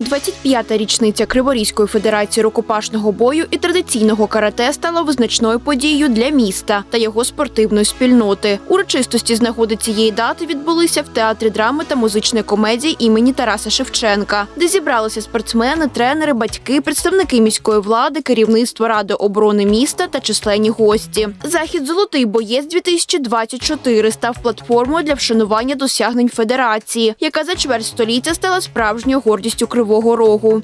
25-та річниця Криворізької федерації рукопашного бою і традиційного карате стала визначною подією для міста та його спортивної спільноти. Урочистості з нагоди цієї дати відбулися в театрі драми та музичної комедії імені Тараса Шевченка, де зібралися спортсмени, тренери, батьки, представники міської влади, керівництво ради оборони міста та численні гості. Захід Золотий боєць 2024 став платформою для вшанування досягнень федерації, яка за чверть століття стала справжньою гордістю Кривого Рогу.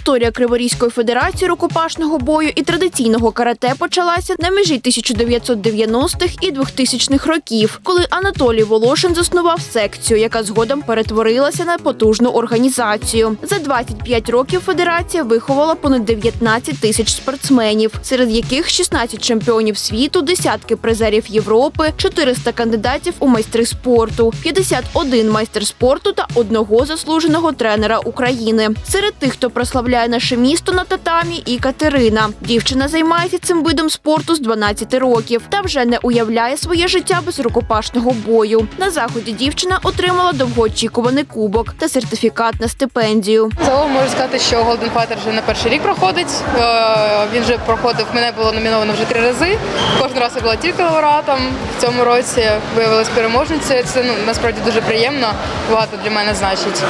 Історія Криворізької федерації рукопашного бою і традиційного карате почалася на межі 1990-х і 2000-х років, коли Анатолій Волошин заснував секцію, яка згодом перетворилася на потужну організацію. За 25 років федерація виховала понад 19 тисяч спортсменів, серед яких 16 чемпіонів світу, десятки призерів Європи, 400 кандидатів у майстри спорту, 51 майстер спорту та одного заслуженого тренера України. Серед тих, хто прославляє наше місто на татамі, і Катерина. Дівчина займається цим видом спорту з 12 років та вже не уявляє своє життя без рукопашного бою. На заході дівчина отримала довгоочікуваний кубок та сертифікат на стипендію. Загалом можу сказати, що Golden Fighter вже не перший рік проходить. Е, Він вже проходив, мене було номіновано вже три рази. Кожен раз я була тільки лауреатом. В цьому році виявилась переможницею. Це ну, насправді дуже приємно, багато для мене значить.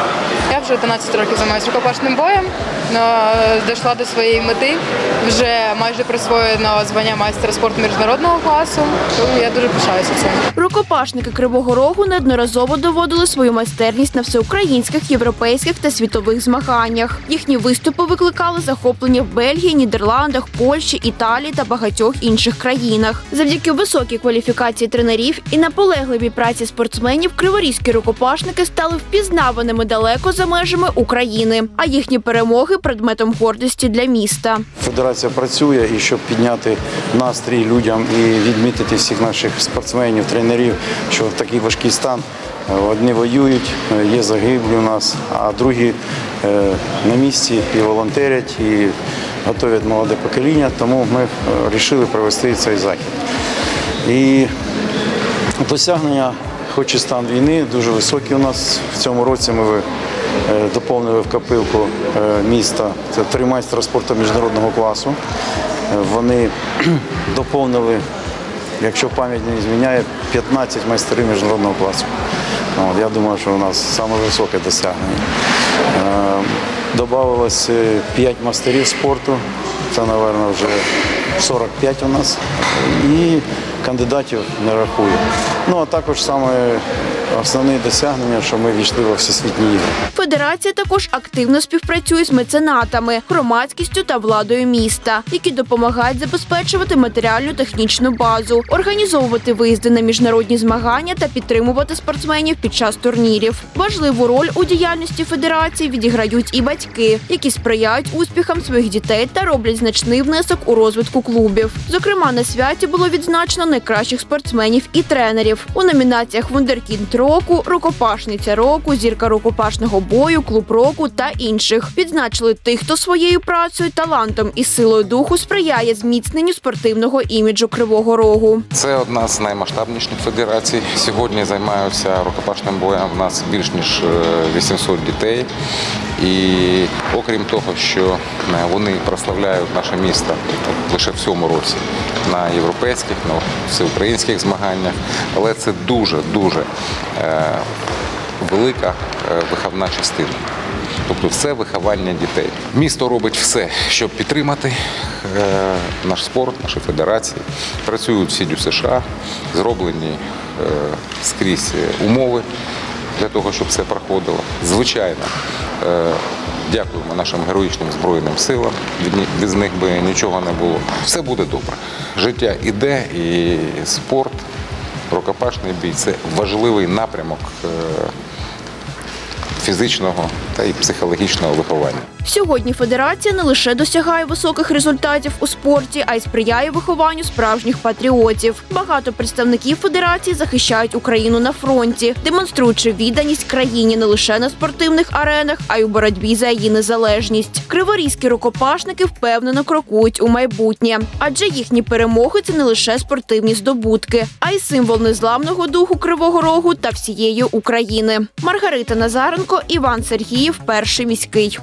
Я вже 11 років займаюся рукопашним боєм. Е, Дійшла до своєї мети. Вже майже присвоєно звання майстера спорту міжнародного класу. Тому я дуже пишаюся цим. Рукопашники Кривого Рогу неодноразово доводили свою майстерність на всеукраїнських, європейських та світових змаганнях. Їхні виступи викликали захоплення в Бельгії, Нідерландах, Польщі, Італії та багатьох інших країнах. Завдяки високій кваліфікації тренерів і наполегливій праці спортсменів, криворізькі рукопашники стали впізнаваними далеко за межами України, а їхні перемоги предметом гордості для міста. Федерація працює і щоб підняти настрій людям і відмітити всіх наших спортсменів, тренерів, що в такий важкий стан е, одні воюють, е, є загиблі у нас, а другі е, на місці і волонтерять, і готують молоде покоління. Тому ми вирішили провести цей захід. І досягнення, хоч і стан війни, дуже високі у нас. В цьому році ми е, доповнили в копилку е, міста. Це три майстра спорту міжнародного класу. Е, Вони доповнили, якщо пам'ять не зміняє, 15 майстерів міжнародного класу. От, я думаю, що у нас саме високе досягнення. Е, Добавилось 5 мастерів спорту, це, мабуть, вже 45 у нас. І кандидатів не рахую. Ну а також саме основне досягнення, що ми війшли во всесвітні ігри. Федерація також активно співпрацює з меценатами, громадськістю та владою міста, які допомагають забезпечувати матеріальну технічну базу, організовувати виїзди на міжнародні змагання та підтримувати спортсменів під час турнірів. Важливу роль у діяльності федерації відіграють і батьки, які сприяють успіхам своїх дітей та роблять значний внесок у розвитку клубів. Зокрема, на святі було відзначено найкращих спортсменів і тренерів у номінаціях Вундеркінд року, рукопашниця року, зірка рукопашного бою, клуб року та інших. Відзначили тих, хто своєю працею, талантом і силою духу сприяє зміцненню спортивного іміджу Кривого Рогу. Це одна з наймасштабніших федерацій. Сьогодні займаються рукопашним боєм. У нас більш ніж е, 800 дітей. І окрім того, що е, вони прославляють наше місто лише в цьому році на європейських, на всеукраїнських змаганнях, але це дуже дуже е, велика е, виховна частина. Тобто все виховання дітей. Місто робить все, щоб підтримати наш спорт, наші федерації. Працюють всі США, зроблені скрізь умови для того, щоб все проходило. Звичайно, дякуємо нашим героїчним Збройним силам. Без них би нічого не було. Все буде добре. Життя іде і спорт, рукопашний бій це важливий напрямок. е, фізичного та й психологічного виховання. Сьогодні федерація не лише досягає високих результатів у спорті, а й сприяє вихованню справжніх патріотів. Багато представників федерації захищають Україну на фронті, демонструючи відданість країні не лише на спортивних аренах, а й у боротьбі за її незалежність. Криворізькі рукопашники впевнено крокують у майбутнє, адже їхні перемоги це не лише спортивні здобутки, а й символ незламного духу Кривого Рогу та всієї України. Маргарита Назаренко, Іван Сергіїв, перший міський.